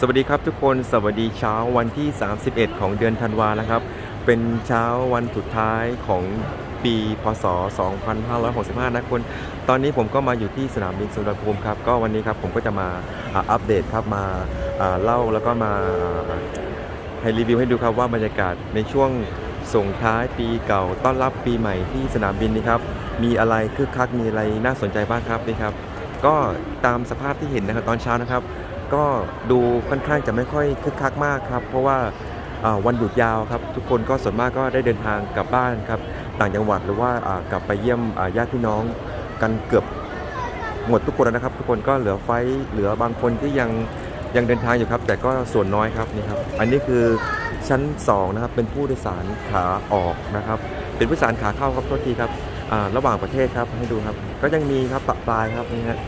สวัสดีครับทุกคนสวัสดีเช้าวันที่ 31 ของเดือนธันวานะครับ เป็นเช้าวันสุดท้ายของปีพศ 2565 นะคุณตอนนี้ผมก็มาอยู่ที่สนามบินสุวรรณภูมิครับ ก็วันนี้ครับผมก็จะมาอัปเดตครับมาเล่าแล้วก็มาให้รีวิวให้ดูครับว่าบรรยากาศในช่วงส่งท้ายปีเก่าต้อนรับปีใหม่ที่สนามบินนี้ครับ มีอะไรคึกคักมีอะไรน่าสนใจบ้างครับนี่ครับ ก็ตามสภาพที่เห็นนะครับตอนเช้านะครับ ก็ดูค่อนข้างจะไม่ค่อยคึกคักมากครับ เพราะว่าวันหยุดยาวครับ ทุกคนก็ส่วนมากก็ได้เดินทางกลับบ้านครับต่างจังหวัดหรือว่ากลับไปเยี่ยมญาติพี่น้องกันเกือบหมดทุกคนแล้วนะครับ ทุกคนก็เหลือไฟเหลือบางคนที่ยังยังเดินทางอยู่ครับ แต่ก็ส่วนน้อยครับนี่ครับ อันนี้คือชั้น 2 นะครับ เป็นผู้โดยสารขาออกนะครับ เป็นผู้โดยสารขาเข้าครับโทษทีครับระหว่างประเทศครับให้ดูครับ ก็ยังมีครับปะปลายครับนี่ฮะ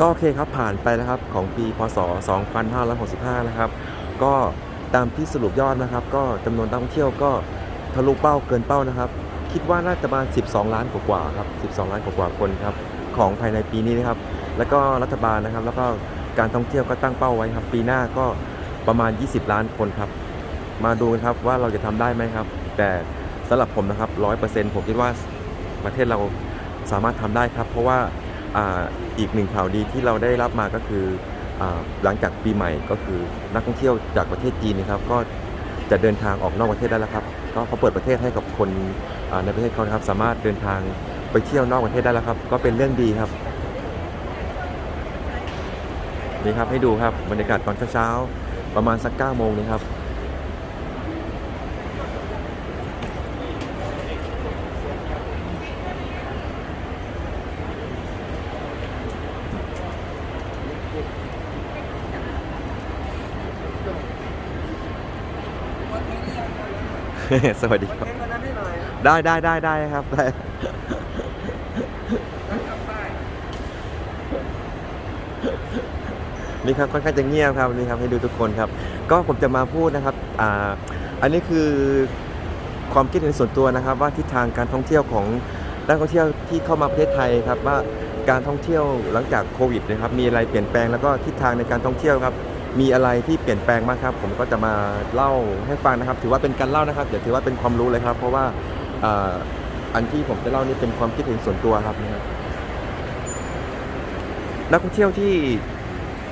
ก็โอเคครับผ่านไปแล้วครับของปีพศ 2565 นะครับ ก็ตามที่สรุปยอดนะครับ ก็จำนวนนักท่องเที่ยวก็ทะลุเป้าเกินเป้านะครับ คิดว่าน่าจะประมาณ 12 ล้านกว่าครับ 12 ล้านกว่าคนครับของภายในปีนี้นะครับ แล้วก็รัฐบาลนะครับ แล้วก็การท่องเที่ยวก็ตั้งเป้าไว้ครับ ปีหน้าก็ประมาณ 20 ล้านคนครับ มาดูกันครับว่าเราจะทำได้ไหมครับ แต่สำหรับผมนะครับ 100%ผมคิดว่าประเทศเราสามารถทำได้ครับ เพราะว่า อีกหนึ่งข่าวดีที่เราได้รับมาก็คืออหลังจากปีใหม่ก็คือนักท่องเที่ยวจากประเทศจีนนะครับ ก็จะเดินทางออกนอกประเทศได้แล้วครับ ก็เขาเปิดประเทศให้กับคนในประเทศเขานะครับ สามารถเดินทางไปเที่ยวนอกประเทศได้แล้วครับ ก็เป็นเรื่องดีครับนี่ครับให้ดูครับบรรยากาศตอนเช้าๆประมาณสัก9โมงนี้ครับ สวัสดีครับ ได้ได้ได้ได้ครับได้นี่ครับค่อนข้างจะเงียบครับนี่ครับให้ดูทุกคนครับ ก็ผมจะมาพูดนะครับอ่าอันนี้คือความคิดเห็นส่วนตัวนะครับ ว่าทิศทางการท่องเที่ยวของนักท่องเที่ยวที่เข้ามาประเทศไทยครับว่าการท่องเที่ยวหลังจากโควิดนะครับมีอะไรเปลี่ยนแปลงแล้วก็ทิศทางในการท่องเที่ยวครับ มีอะไรที่เปลี่ยนแปลงบ้างครับ ผมก็จะมาเล่าให้ฟังนะครับ ถือว่าเป็นการเล่านะครับอย่าถือว่าเป็นความรู้เลยครับ เพราะว่าอันที่ผมจะเล่านี่เป็นความคิดเห็นส่วนตัวครับนะครับนักท่องเที่ยวที่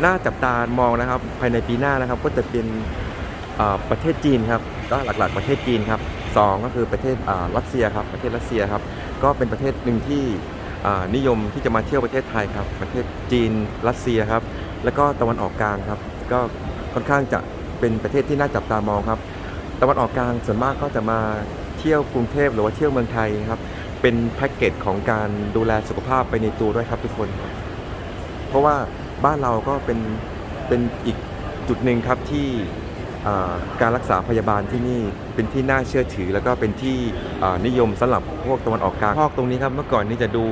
น่าจับตามองนะครับ ภายในปีหน้านะครับ ก็จะเป็นประเทศจีนครับ ก็หลักๆประเทศจีนครับสองก็คือประเทศรัสเซียครับประเทศรัสเซียครับ ก็เป็นประเทศหนึ่งที่นิยมที่จะมาเที่ยวประเทศไทยครับ ประเทศจีนรัสเซียครับ แล้วก็ตะวันออกกลางครับ ก็ค่อนข้างจะเป็นประเทศที่น่าจับตามองครับตะวันออกกลางส่วนมากก็จะมาเที่ยวกรุงเทพหรือว่าเที่ยวเมืองไทยครับเป็นแพ็กเกจของการดูแลสุขภาพไปในตัวด้วยครับทุกคน เพราะว่าบ้านเราก็เป็นเป็นอีกจุดหนึ่งครับที่การรักษาพยาบาลที่นี่เป็นที่น่าเชื่อถือ แล้วก็เป็นที่นิยมสำหรับพวกตะวันออกกลางพอกตรงนี้ครับเมื่อก่อนนี่จะดู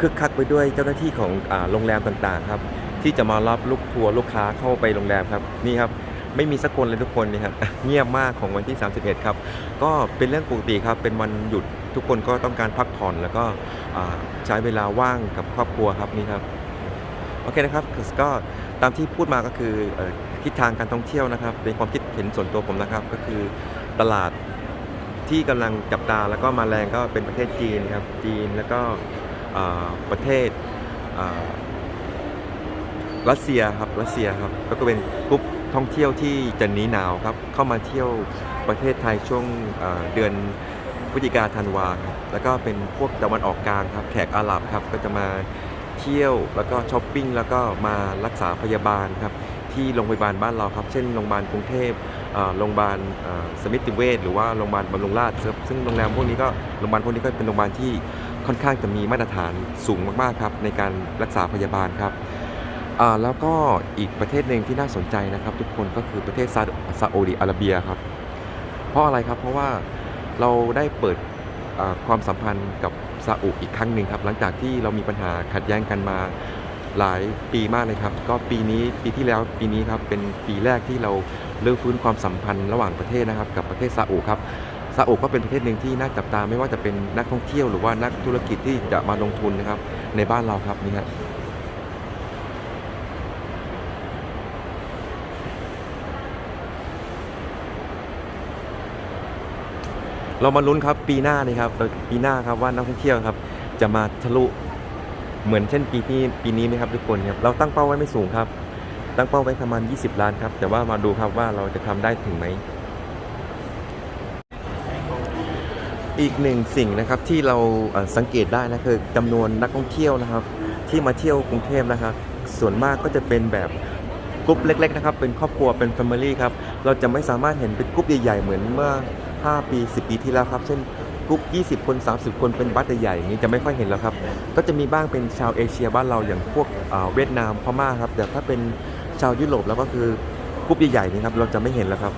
คึกคักไปด้วยเจ้าหน้าที่ของอโรงแรมต่างๆครับ ที่จะมารับลูกทัวร์ลูกค้าเข้าไปโรงแรมครับนี่ครับไม่มีสักคนเลยทุกคนนี่ครับเงียบมากของวันที่ 31 ครับ ก็เป็นเรื่องปกติครับ เป็นวันหยุดทุกคนก็ต้องการพักผ่อนแล้วก็ใช้เวลาว่างกับครอบครัวครับนี่ครับโอเคนะครับก็ตามที่พูดมาก็คืออทิศทางการท่องเที่ยวนะครับ เป็นความคิดเห็นส่วนตัวผมนะครับ ก็คือตลาดที่กำลังจับตาแล้วก็มาแรงก็เป็นประเทศจีนครับจีนแล้วก็ประเทศ รัสเซียครับรัสเซียครับก็เป็นกลุ่มท่องเที่ยวที่จะหนีหนาวครับเข้ามาเที่ยวประเทศไทยช่วงเเดือนพฤศจิกาธันวาครับแล้วก็เป็นพวกตะวันออกกลางครับแขกอาหรับครับก็จะมาเที่ยวแล้วก็ช้อปปิ้งแล้วก็มารักษาพยาบาลครับที่โรงพยาบาลบ้านเราครับ เช่นโรงพยาบาลกรุงเทพโรงพยาบาลสมิติเวชหรือว่าโรงพยาบาลบำรุงราษฎร์ครับซึ่งโรงแรมพวกนี้ก็โรงพยาบาลพวกนี้ก็เป็นโรงพยาบาลที่ค่อนข้างจะมีมาตรฐานสูงมากๆครับในการรักษาพยาบาลครับ แล้วก็อีกประเทศหนึ่งที่น่าสนใจนะครับ ทุกคนก็คือประเทศซาซาอุดิอาระเบียครับ เพราะอะไรครับเพราะว่าเราได้เปิดความสัมพันธ์กับซาอุอีกครั้งหนึ่งครับ หลังจากที่เรามีปัญหาขัดแย้งกันมาหลายปีมากเลยครับ ก็ปีนี้ปีที่แล้วปีนี้ครับเป็นปีแรกที่เราเริ่มฟื้นความสัมพันธ์ระหว่างประเทศนะครับ กับประเทศซาอุครับซาอุก็เป็นประเทศหนึ่งที่น่าจับตาไม่ว่าจะเป็นนักท่องเที่ยวหรือว่านักธุรกิจที่จะมาลงทุนนะครับในบ้านเราครับนี่ครับ เรามาลุ้นครับปีหน้านี่ครับเราปีหน้าครับว่านักท่องเที่ยวครับ จะมาทะลุเหมือนเช่นปีที่ปีนี้ไหมครับทุกคนครับเราตั้งเป้าไว้ไม่สูงครับ ตั้งเป้าไว้ประมาณ 20 ล้านครับ แต่ว่ามาดูครับว่าเราจะทำได้ถึงไหมอีกหนึ่งสิ่งนะครับที่เราสังเกตได้นะคือจำนวนนักท่องเที่ยวนะครับ ที่มาเที่ยวกรุงเทพนะครับ ส่วนมากก็จะเป็นแบบกลุ่มเล็ก ๆ นะครับ เป็นครอบครัวเป็นแฟมิลี่ครับเราจะไม่สามารถเห็นเป็นกลุ่มใหญ่ๆเหมือนเมื่อ 5 ปี 10 ปีที่แล้วครับ เช่นกลุ่ม20 คน 30 คนเป็นบัสใหญ่ๆอย่างนี้จะไม่ค่อยเห็นแล้วครับ ก็จะมีบ้างเป็นชาวเอเชียบ้านเราอย่างพวกเวียดนามพม่าครับ แต่ถ้าเป็นชาวยุโรปแล้วก็คือกลุ่มใหญ่ๆนี่ครับเราจะไม่เห็นแล้วครับ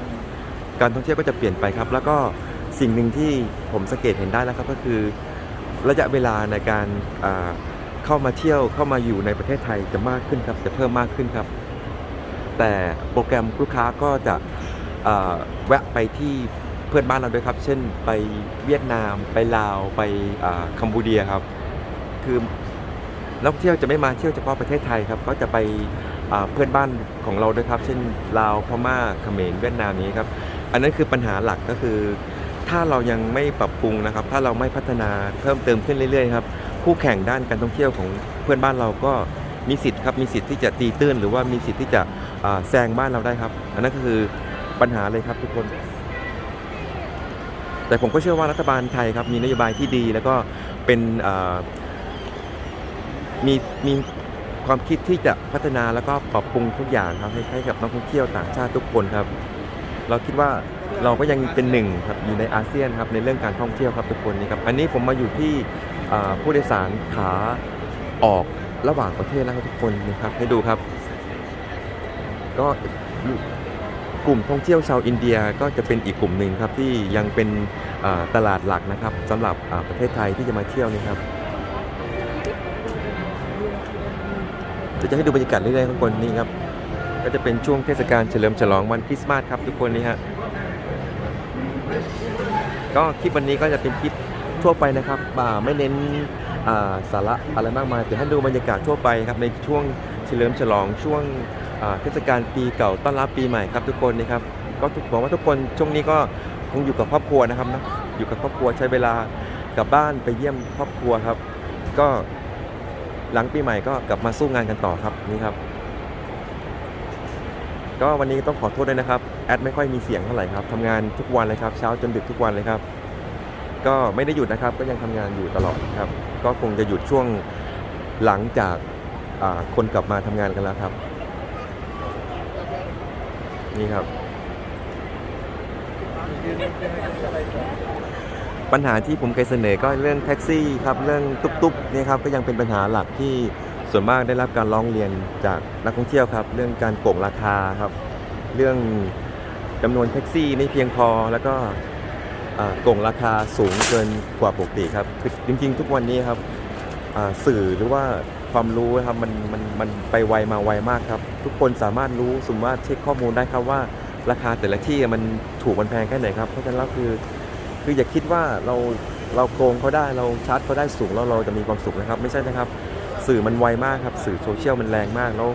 การท่องเที่ยวก็จะเปลี่ยนไปครับ แล้วก็สิ่งหนึ่งที่ผมสังเกตเห็นได้แล้วครับก็คือ ระยะเวลาในการเข้ามาเที่ยวเข้ามาอยู่ในประเทศไทยจะมากขึ้นครับจะเพิ่มมากขึ้นครับ แต่โปรแกรมลูกค้าก็จะแวะไปที่ เพื่อนบ้านเราด้วยครับ เช่นไปเวียดนาม ไปลาว ไปอ่าคัมพูเดียครับ คือนักท่องเที่ยวจะไม่มาเที่ยวเฉพาะประเทศไทยครับ ก็จะไปอ่าเพื่อนบ้านของเราด้วยครับ เช่นลาว พม่า เขมร เวียดนามนี้ครับ อันนั้นคือปัญหาหลักก็คือ ถ้าเรายังไม่ปรับปรุงนะครับ ถ้าเราไม่พัฒนาเพิ่มเติมขึ้นเรื่อยๆครับ คู่แข่งด้านการท่องเที่ยวของเพื่อนบ้านเราก็มีสิทธิ์ครับ มีสิทธิ์ที่จะตีตื้นหรือว่ามีสิทธิ์ที่จะอ่าแซงบ้านเราได้ครับ อันนั้นก็คือปัญหาเลยครับทุกคน แต่ผมก็เชื่อว่ารัฐบาลไทยครับมีนโยบายที่ดี แล้วก็เป็นมีมีความคิดที่จะพัฒนาแล้วก็ปรับปรุงทุกอย่างครับให้ให้กับนักท่องเที่ยวต่างชาติทุกคนครับ เราคิดว่าเราก็ยังเป็นหนึ่งครับอยู่ในอาเซียนครับในเรื่องการท่องเที่ยวครับทุกคนนี่ครับอันนี้ผมมาอยู่ที่ผู้โดยสารขาออกระหว่างประเทศนะครับทุกคนนะครับให้ดูครับ ก็ กลุ่มท่องเที่ยวชาวอินเดียก็จะเป็นอีกกลุ่มหนึ่งครับที่ยังเป็นตลาดหลักนะครับสำหรับประเทศไทยที่จะมาเที่ยวนี่ครับจะให้ดูบรรยากาศเรื่อยๆทุกคนนี่ครับก็จะเป็นช่วงเทศกาลเฉลิมฉลองวันคริสต์มาสครับทุกคนนี่ฮะก็คลิปวันนี้ก็จะเป็นคลิปทั่วไปนะครับอ่าไม่เน้นสาระอะไรมากมายแต่ให้ดูบรรยากาศทั่วไปครับในช่วงเฉลิมฉลองช่วง เทศกาลปีเก่าต้อนรับปีใหม่ครับทุกคนนะครับก็ทุกบอกว่าทุกคนช่วงนี้ก็คงอยู่กับครอบครัวนะครับนะอยู่กับครอบครัวใช้เวลากลับบ้านไปเยี่ยมครอบครัวครับ ก็หลังปีใหม่ก็กลับมาสู้งานกันต่อครับนี่ครับ ก็วันนี้ต้องขอโทษด้วยนะครับแอดไม่ค่อยมีเสียงเท่าไหร่ครับทำงานทุกวันเลยครับ เช้าจนดึกทุกวันเลยครับ ก็ไม่ได้หยุดนะครับ ก็ยังทำงานอยู่ตลอดครับ ก็คงจะหยุดช่วงหลังจากคนกลับมาทำงานกันแล้วครับ นี่ครับ ปัญหาที่ผมเคยเสนอก็เรื่องแท็กซี่ครับเรื่องตุ๊กๆนี่ครับก็ยังเป็นปัญหาหลักที่ส่วนมากได้รับการร้องเรียนจากนักท่องเที่ยวครับ เรื่องการโกงราคาครับ เรื่องจำนวนแท็กซี่ไม่เพียงพอแล้วก็โกงราคาสูงเกินกว่าปกติครับคือจริงๆ ทุกวันนี้ครับสื่อหรือว่า ความรู้ครับมันมันมันไปไวมาไวมากครับ ทุกคนสามารถรู้สามารถเช็คข้อมูลได้ครับว่า ราคาแต่ละที่มันถูกมันแพงแค่ไหนครับเพราะฉะนั้นแล้วคือ คืออย่าคิดว่าเราเราโกงเขาได้เราชาร์จเขาได้สูงแล้วเราจะมีความสุขนะครับ ไม่ใช่นะครับ สื่อมันไวมากครับ สื่อโซเชียลมันแรงมากแล้ว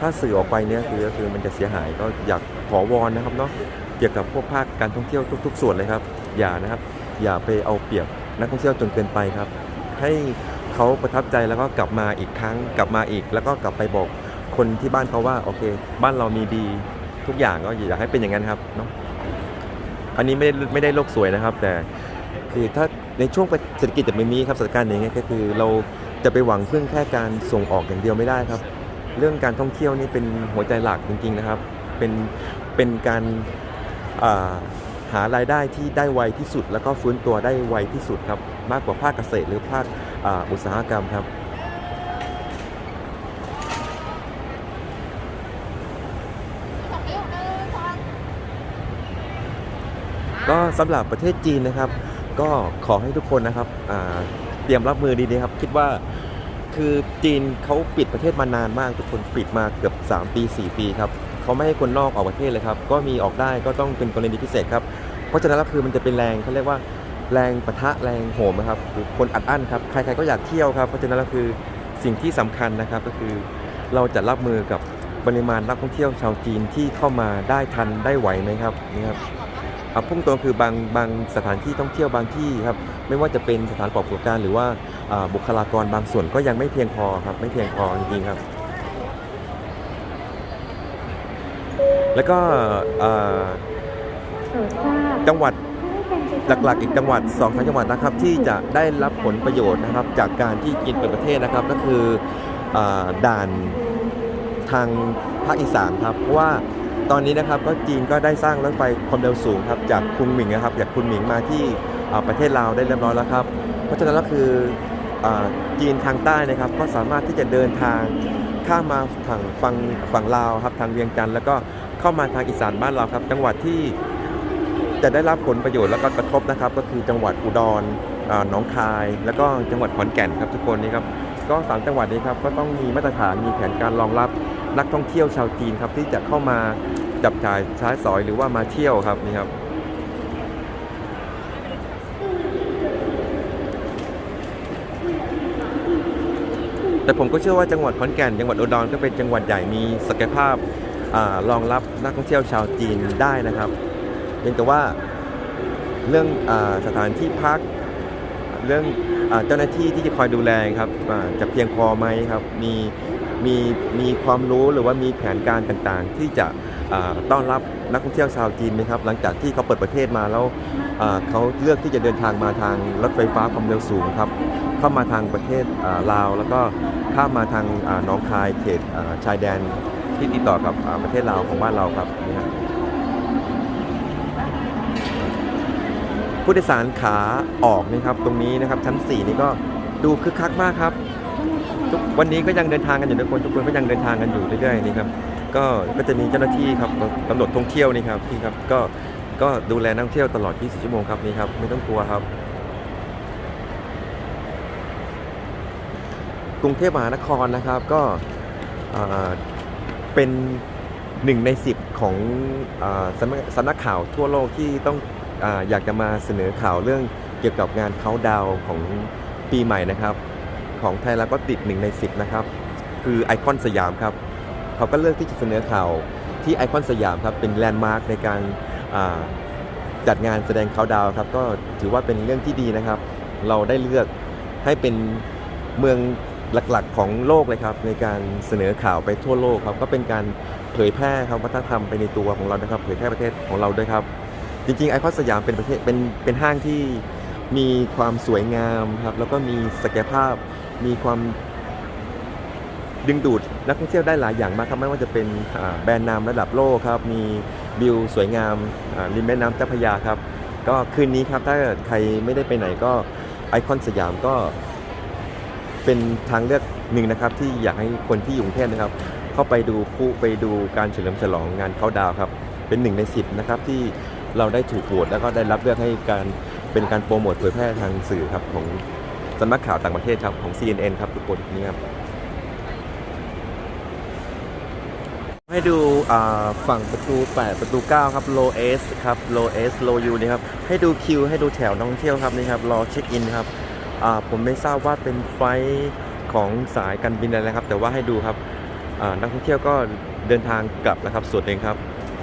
ถ้าสื่อออกไปเนี่ยคือก็คือมันจะเสียหายก็อยากขอวอนนะครับเนาะเกี่ยวกับพวกภาคการท่องเที่ยวทุก ๆ ส่วนเลยครับ อย่านะครับ อย่าไปเอาเปรียบนักท่องเที่ยวจนเกินไปครับ ให้ เขาประทับใจแล้วก็กลับมาอีกครั้งกลับมาอีก แล้วก็กลับไปบอกคนที่บ้านเขาว่าโอเค บ้านเรามีดีทุกอย่างก็อยากให้เป็นอย่างนั้นครับเนาะอันนี้ไม่ได้ไม่ได้โลกสวยนะครับ แต่คือถ้าในช่วงเศรษฐกิจแบบนี้ครับสถานการณ์อย่างเงี้ยก็คือเราจะไปหวังพึ่งแค่การส่งออกอย่างเดียวไม่ได้ครับ เรื่องการท่องเที่ยวนี่เป็นหัวใจหลักจริง ๆนะครับ เป็นเป็นการาหารายได้ที่ได้ไวที่สุด แล้วก็ฟื้นตัวได้ไวที่สุดครับ มากกว่าภาคเกษตรหรือภาค อ่าอุตสาหกรรมครับก็สำหรับประเทศจีนนะครับ ก็ขอให้ทุกคนนะครับเตรียมรับมือดีๆครับ คิดว่าคือจีนเขาปิดประเทศมานานมาก ทุกคนปิดมาเกือบ 3 ปี 4 ปีครับเขาไม่ให้คนนอกออกประเทศเลยครับ ก็มีออกได้ก็ต้องเป็นกรณีพิเศษครับ เพราะฉะนั้นแล้วคือมันจะเป็นแรงเขาเรียกว่า แรงปะทะแรงโหมนะครับคือคนอัดอั้นครับใครๆก็อยากเที่ยวครับเพราะฉะนั้นแล้วคือสิ่งที่สำคัญนะครับก็คือเราจะรับมือกับปริมาณนักท่องเที่ยวชาวจีนที่เข้ามาได้ทันได้ไหวไหมครับนี่ครับอะพุ่งตรงคือบางบางสถานที่ท่องเที่ยวบางที่ครับไม่ว่าจะเป็นสถานประกอบการหรือว่าอ่าบุคลากรบางส่วนก็ยังไม่เพียงพอครับไม่เพียงพอจริงๆครับ แล้วก็อ่าจังหวัด หลักๆ อีกจังหวัด2องสามจังหวัดนะครับที่จะได้รับผลประโยชน์นะครับ จากการที่จีนเปิดประเทศนะครับ ก็คืออด่านทางภาคอีสานครับเพราะว่าตอนนี้นะครับก็จีนก็ได้สร้างรถไฟความเร็วสูงครับจากคุนหมิงนะครับจากคุนหมิงมาที่ประเทศลาวได้เรียบร้อยแล้วครับ เพราะฉะนั้นก็คือจีนทางใต้นะครับ ก็สามารถที่จะเดินทางข้ามมาฝั่งฝั่งฝั่งลาวครับทางเวียงจันทร์แล้วก็เข้ามาทางอีสานบ้านเราครับ จังหวัดที่ จะได้รับผลประโยชน์แล้วก็กระทบนะครับ ก็คือจังหวัดอุดรหนองคาย แล้วก็จังหวัดขอนแก่นครับทุกคนนี่ครับก็สามจังหวัดนี้ครับก็ต้องมีมาตรฐานมีแผนการรองรับนักท่องเที่ยวชาวจีนครับที่จะเข้ามาจับจ่ายใช้สอยหรือว่ามาเที่ยวครับนี่ครับแต่ผมก็เชื่อว่าจังหวัดขอนแก่นจังหวัดอุดรก็เป็นจังหวัดใหญ่มีศักยภาพอรองรับนักท่องเที่ยวชาวจีนได้นะครับ พียงแต่ว่าเรื่องอสถานที่พัก เรื่องอเจ้าหน้าที่ที่จะคอยดูแลครับจะเพียงพอไหมครับ มีมีมีความรู้หรือว่ามีแผนการต่างๆ ที่จะต้อนรับนักท่องเที่ยวชาวจีนไหมครับ หลังจากที่เขาเปิดประเทศมาแล้วเขาเลือกที่จะเดินทางมาทางรถไฟฟ้าความเร็วสูงครับ เข้ามาทางประเทศลาว แล้วก็ข้ามมาทางน้องคายเขตชายแดนที่ติดต่อกับประเทศลาวของบ้านเราครับนี่ครับ ผู้โดยสารขาออกนะครับตรงนี้นะครับชั้น 4 นี่ก็ดูคึกคักมากครับทุกวันนี้ก็ยังเดินทางกันอยู่ทุกคนทุกคนก็ยังเดินทางกันอยู่เรื่อยๆนี่ครับก็ก็จะมีเจ้าหน้าที่ครับตำรวจท่องเที่ยวนี่ครับที่ครับก็ก็ดูแลนักท่องเที่ยวตลอด 24 ชั่วโมงครับนี่ครับไม่ต้องกลัวครับ กรุงเทพมหานครนะครับก็เป็นหนึ่งในสิบของอสำนักข่าวทั่วโลกที่ต้อง ออยากจะมาเสนอข่าวเรื่องเกี่ยวกับงานเขาดาวของปีใหม่นะครับ ของไทยเราก็ติดหนึ่งในสิบนะครับ คือไอคอนสยามครับ เขาก็เลือกที่จะเสนอข่าวที่ไอคอนสยามครับ เป็นแลนด์มาร์คในการจัดงานแสดงเขาดาวครับ ก็ถือว่าเป็นเรื่องที่ดีนะครับ เราได้เลือกให้เป็นเมืองหลักๆของโลกเลยครับ ในการเสนอข่าวไปทั่วโลกครับ ก็เป็นการเผยแพร่ครับวัฒนธรรมไปในตัวของเรานะครับ เผยแพร่ประเทศของเราด้วยครับ จริงๆไอคอนสยามเป็นประเทศเป็นเป็นห้างที่มีความสวยงามครับแล้วก็มีศักยภาพมีความดึงดูดนักท่องเที่ยวได้หลายอย่างมากครับไม่ว่าจะเป็นแบรนด์นามระดับโลกครับ มีวิวสวยงามริมแม่น้ำเจ้าพระยาครับ ก็คืนนี้ครับถ้าใครไม่ได้ไปไหนก็ไอคอนสยามก็ เป็นทางเลือกหนึ่งนะครับ ที่อยากให้คนที่อยู่กรุงเทพนะครับ เข้าไปดูผู้ไปดูการเฉลิมฉลองงานเขาดาวครับ เป็นหนึ่งในสิบนะครับที่ เราได้ถูกโหวตแล้วก็ได้รับเลือกให้การเป็นการโปรโมทเผยแพร่ทางสื่อครับของสำนักข่าวต่างประเทศครับของ CNN ครับทุกคนนี่ครับให้ดูฝั่งประตู 8 ประตู 9 ครับ low S ครับ low S low U นี่ครับ ให้ดูคิว ให้ดูแถวนักท่องเที่ยวครับนี่ครับ รอเช็คอินครับผมไม่ทราบว่าเป็นไฟล์ของสายการบินอะไรนะครับ แต่ว่าให้ดูครับนักท่องเที่ยวก็เดินทางกลับนะครับส่วนหนึ่งครับ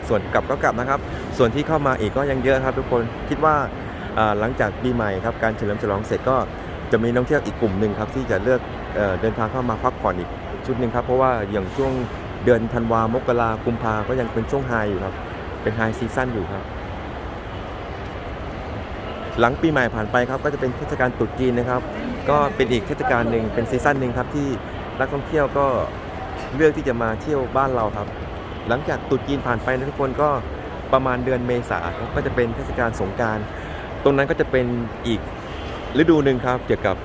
ส่วนกลับก็กลับนะครับ ส่วนที่เข้ามาอีกก็ยังเยอะครับทุกคนคิดว่าหลังจากปีใหม่ครับการเฉลิมฉลองเสร็จก็จะมีนักท่องเที่ยวอีกกลุ่มหนึ่งครับที่จะเลือกเออเดินทางเข้ามาพักผ่อนอีกชุดหนึ่งครับเพราะว่าอย่างช่วงเดือนธันวามกรากุมภาก็ยังเป็นช่วงไฮอยู่ครับเป็นไฮซีซั่นอยู่ครับ หลังปีใหม่ผ่านไปครับก็จะเป็นเทศกาลตรุษจีนนะครับ ก็เป็นอีกเทศกาลหนึ่งเป็นซีซั่นหนึ่งครับที่นักท่องเที่ยวก็เลือกที่จะมาเที่ยวบ้านเราครับ หลังจากตรุษจีนผ่านไปนะทุกคนก็ประมาณเดือนเมษาก็จะเป็นเทศกาลสงการ ตรงนั้นก็จะเป็นอีกฤดูหนึ่งครับ เกี่ยวกับ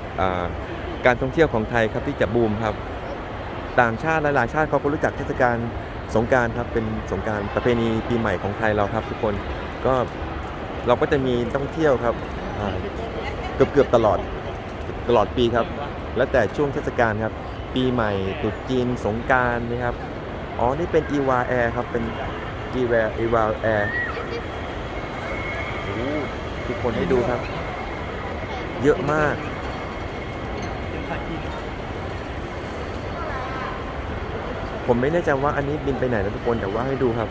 การท่องเที่ยวของไทยครับที่จะบูมครับ ต่างชาติหลายๆชาติเขาก็รู้จักเทศกาลสงการครับเป็นสงการประเพณีปีใหม่ของไทยเราครับ ทุกคนก็เราก็จะมีท่องเที่ยวครับเกือบเกือบๆตลอดตลอดปีครับ แล้วแต่ช่วงเทศกาลครับ ปีใหม่ตรุษจีนสงการนะครับ อ๋อ นี่เป็นอีวาแอร์ครับ เป็นอีวาอีวาแอร์ทุกคนให้ดูครับ เยอะมากผมไม่แน่ใจว่าอันนี้บินไปไหนนะทุกคนแต่ว่าให้ดูครับ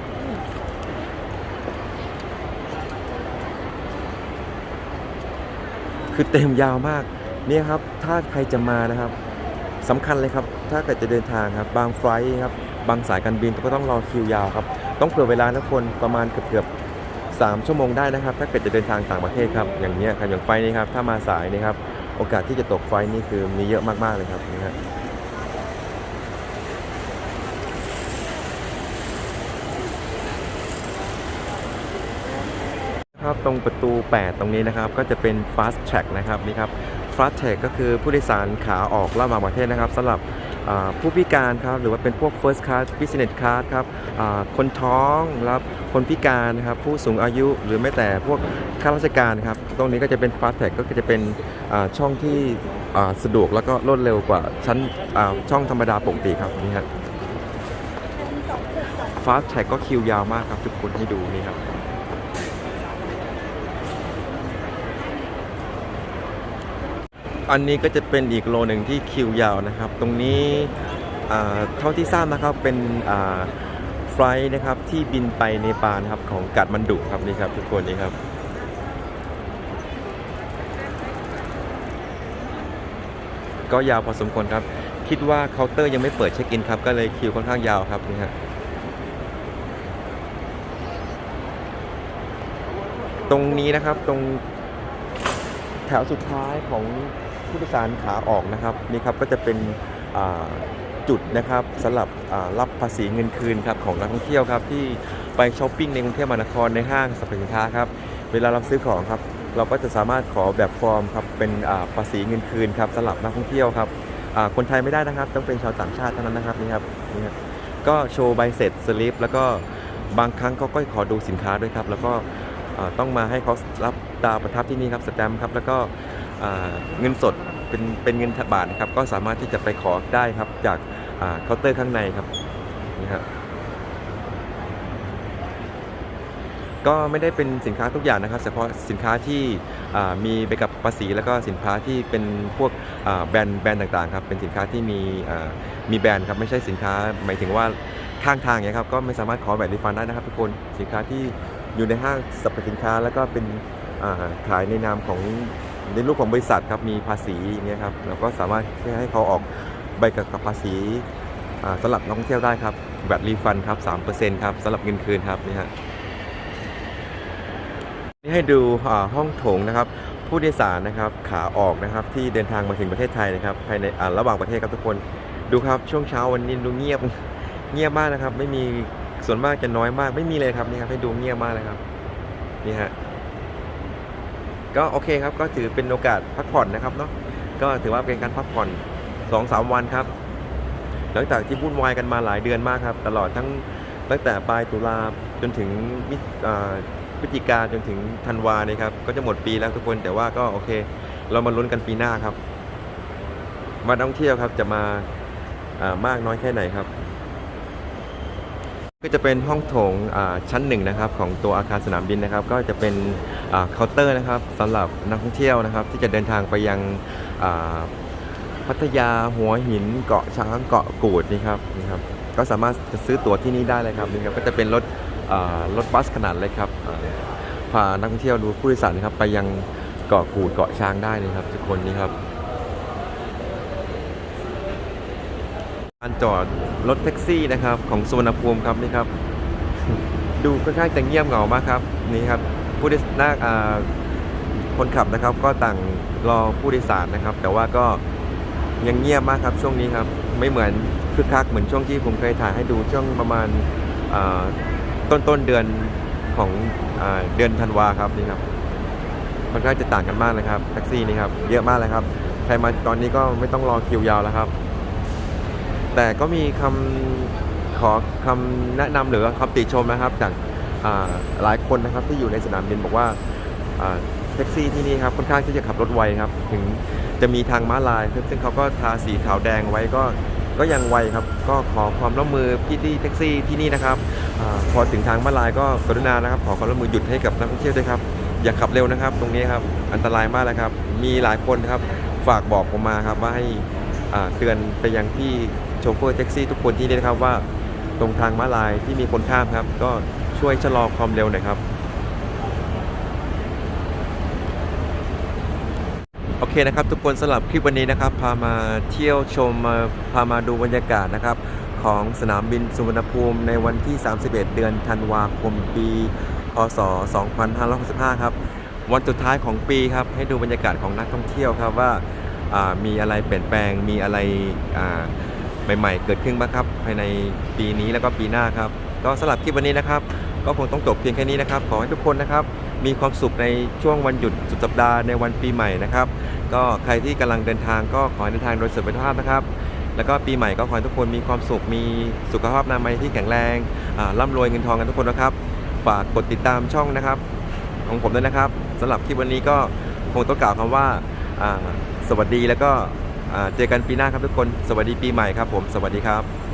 คือเต็มยาวมากเนี่ยครับ ถ้าใครจะมานะครับสำคัญเลยครับ ถ้าเกิดจะเดินทางครับ บางไฟล์ครับ บางสายการบินก็ต้องรอคิวยาวครับ ต้องเผื่อเวลาทุกคนประมาณเกือบเกือบๆสามชั่วโมงได้นะครับ ถ้าเกิดจะเดินทางต่างประเทศครับ อย่างเนี้ยครับอย่างไฟนี้ครับ ถ้ามาสายนี่ครับ โอกาสที่จะตกไฟนี่คือมีเยอะมากๆเลยครับนี่ฮะครับตรงประตู 8 ตรงนี้นะครับ ก็จะเป็น fast track นะครับนี่ครับ fast track ก็คือผู้โดยสารขาออกระหว่างประเทศนะครับสำหรับ ผู้พิการครับหรือว่าเป็นพวก first class business class ครับคนท้องรับคนพิการครับผู้สูงอายุหรือแม้แต่พวกข้าราชการครับตรงนี้ก็จะเป็น fast track ก็จะเป็นช่องที่สะดวกแล้วก็รวดเร็วกว่าชั้นช่องธรรมดาปกติครับนี่ครับ fast track ก็คิวยาวมากครับทุกคนให้ดูนี่ครับ อันนี้ก็จะเป็นอีกโลหนึ่งที่คิวยาวนะครับ ตรงนี้เท่าที่ทราบนะครับเป็นไฟลท์นะครับที่บินไปเนปาลนครับของกัดมันดุครับนี่ครับทุกคนนี่ครับก็ยาวพอสมควรครับ คิดว่าเคาน์เตอร์ยังไม่เปิดเช็คอินครับ ก็เลยคิวค่อนข้างยาวครับนี่ฮะตรงนี้นะครับตรงแถวสุดท้ายของ ผู้โดยสารขาออกนะครับนี่ครับก็จะเป็นจุดนะครับสำหรับรับภาษีเงินคืนครับของนักท่องเที่ยวครับที่ไปช้อปปิ้งในกรุงเทพมหานครในห้างสรรพสินค้าครับเวลาเราซื้อของครับเราก็จะสามารถขอแบบฟอร์มครับเป็นภาษีเงินคืนครับสำหรับนักท่องเที่ยวครับคนไทยไม่ได้นะครับต้องเป็นชาวต่างชาติเท่านั้นนะครับนี่ครับนี่ครับก็โชว์ใบเสร็จสลิปแล้วก็บางครั้งเขาก็ขอดูสินค้าด้วยครับแล้วก็ต้องมาให้เขารับตาประทับที่นี่ครับสแตมป์ครับแล้วก็ เงินสดเป็นเป็นเงินบาทนะครับ ก็สามารถที่จะไปขอได้ครับจากเคาน์เตอร์ข้างในครับนี่ครับก็ไม่ได้เป็นสินค้าทุกอย่างนะครับ เฉพาะสินค้าที่มีไปกับภาษี แล้วก็สินค้าที่เป็นพวกแบรนด์แบรนด์ต่างๆครับ เป็นสินค้าที่มีมีแบรนด์ครับ ไม่ใช่สินค้าหมายถึงว่าข้างทางเนี่ยครับ ก็ไม่สามารถขอแบบรีฟันได้นะครับทุกคน สินค้าที่อยู่ในห้างสรรพสินค้า แล้วก็เป็นขายในนามของ ในรูปของบริษัทครับมีภาษีอย่างเงี้ยครับเราก็สามารถให้เขาออกใบกับภาษีสำหรับนักท่องเที่ยวได้ครับแบบรีฟันครับ3%ครับสำหรับเงินคืนครับนี่ฮะนี่ให้ดูห้องโถงนะครับผู้โดยสารนะครับขาออกนะครับที่เดินทางมาถึงประเทศไทยนะครับภายในระหว่างประเทศครับทุกคนดูครับช่วงเช้าวันนี้ดูเงียบเงียบมากนะครับ ไม่มีส่วนมากจะน้อยมากไม่มีเลยครับนี่ครับให้ดูเงียบมากเลยครับนี่ฮะ ก็โอเคครับก็ถือเป็นโอกาสพักผ่อนนะครับเนาะก็ถือว่าเป็นการพักผ่อนสองสามวันครับ หลังจากที่วุ่นวายกันมาหลายเดือนมากครับ ตลอดทั้งตั้งแต่ปลายตุลาจนถึงมิอ่าพฤศจิกาจนถึงธันวาเนี่ยครับก็จะหมดปีแล้วทุกคนแต่ว่าก็โอเค เรามาลุ้นกันปีหน้าครับ มาท่องเที่ยวครับจะมาอ่ามากน้อยแค่ไหนครับ ก็จะเป็นห้องโถงชั้นหนึ่งนะครับของตัวอาคารสนามบินนะครับ ก็จะเป็นเคาน์เตอร์นะครับสำหรับนักท่องเที่ยวนะครับ ที่จะเดินทางไปยังพัทยาหัวหินเกาะช้างเกาะกูดนี่ครับนี่ครับก็สามารถจะซื้อตั๋วที่นี่ได้เลยครับนี่ครับก็จะเป็นรถรถบัสขนาดเล็กครับพานักท่องเที่ยวดูผู้โดยสารนะครับไปยังเกาะกูดเกาะช้างได้นี่ครับทุกคนนี่ครับ การจอดรถแท็กซี่นะครับของสุวรรณภูมิครับนี่ครับ ดูค่อนข้างจะเงียบเหงามากครับนี่ครับผู้โดยสารคนขับนะครับ ก็ต่างรอผู้โดยสารนะครับ แต่ว่าก็ยังเงียบมากครับช่วงนี้ครับไม่เหมือนคึกคักเหมือนช่วงที่ผมเคยถ่ายให้ดูช่วงประมาณต้นต้นเดือนของอเดือนธันวาครับนี่ครับค่อนข้างจะต่างกันมากเลยครับแท็กซี่นี่ครับเยอะมากเลยครับใครมาตอนนี้ก็ไม่ต้องรอคิวยาวแล้วครับ แต่ก็มีคำขอคำแนะนำหรือคำติชมนะครับ จากหลายคนนะครับที่อยู่ในสนามบินบอกว่าแท็กซี่ที่นี่ครับค่อนข้างที่จะขับรถไวครับ ถึงจะมีทางม้าลาย ซึ่งเขาก็ทาสีขาวแดงไว้ก็ก็ยังไวครับ ก็ขอความร่วมมือพี่ที่แท็กซี่ที่นี่นะครับอพอถึงทางม้าลายก็กรุณานะครับ ขอความร่วมมือหยุดให้กับนักท่องเที่ยวด้วยครับ อย่าขับเร็วนะครับ ตรงนี้ครับอันตรายมากเลยครับ มีหลายคนครับฝากบอกผมมาครับว่าให้เตือนไปยังพี่ ชเฟอร์แท็กซี่ทุกคนที่นี่นะครับว่าตรงทางม้าลายที่มีคนข้ามครับ ก็ช่วยชะลอความเร็วหน่อยครับโอเคนะครับ ทุกคนสำหรับคลิปวันนี้นะครับ พามาเที่ยวชมมาพามาดูบรรยากาศนะครับ ของสนามบินสุวรรณภูมิในวันที่ 31 เดือนธันวาคมปีพศ 2565 ครับ วันสุดท้ายของปีครับ ให้ดูบรรยากาศของนักท่องเที่ยวครับว่าามีอะไรเปลี่ยนแปลงมีอะไรอ่า ใหม่ ๆ เกิดขึ้นบ้างครับ ภายในปีนี้แล้วก็ปีหน้าครับ ก็สำหรับคลิปวันนี้นะครับ ก็คงต้องจบเพียงแค่นี้นะครับ ขอให้ทุกคนนะครับ มีความสุขในช่วงวันหยุดสุดสัปดาห์ในวันปีใหม่นะครับ ก็ใครที่กำลังเดินทางก็ขอให้เดินทางโดยสุขภาพนะครับ แล้วก็ปีใหม่ก็ขอให้ทุกคนมีความสุข มีสุขภาพนามัยที่แข็งแรงอ่าร่ำรวยเงินทองกันทุกคนนะครับ ฝากกดติดตามช่องนะครับ ของผมด้วยนะครับสำหรับคลิปวันนี้ก็คงต้องกล่าวคำว่าอ่าสวัสดีแล้วก็ เจอกันปีหน้าครับทุกคน สวัสดีปีใหม่ครับผม สวัสดีครับ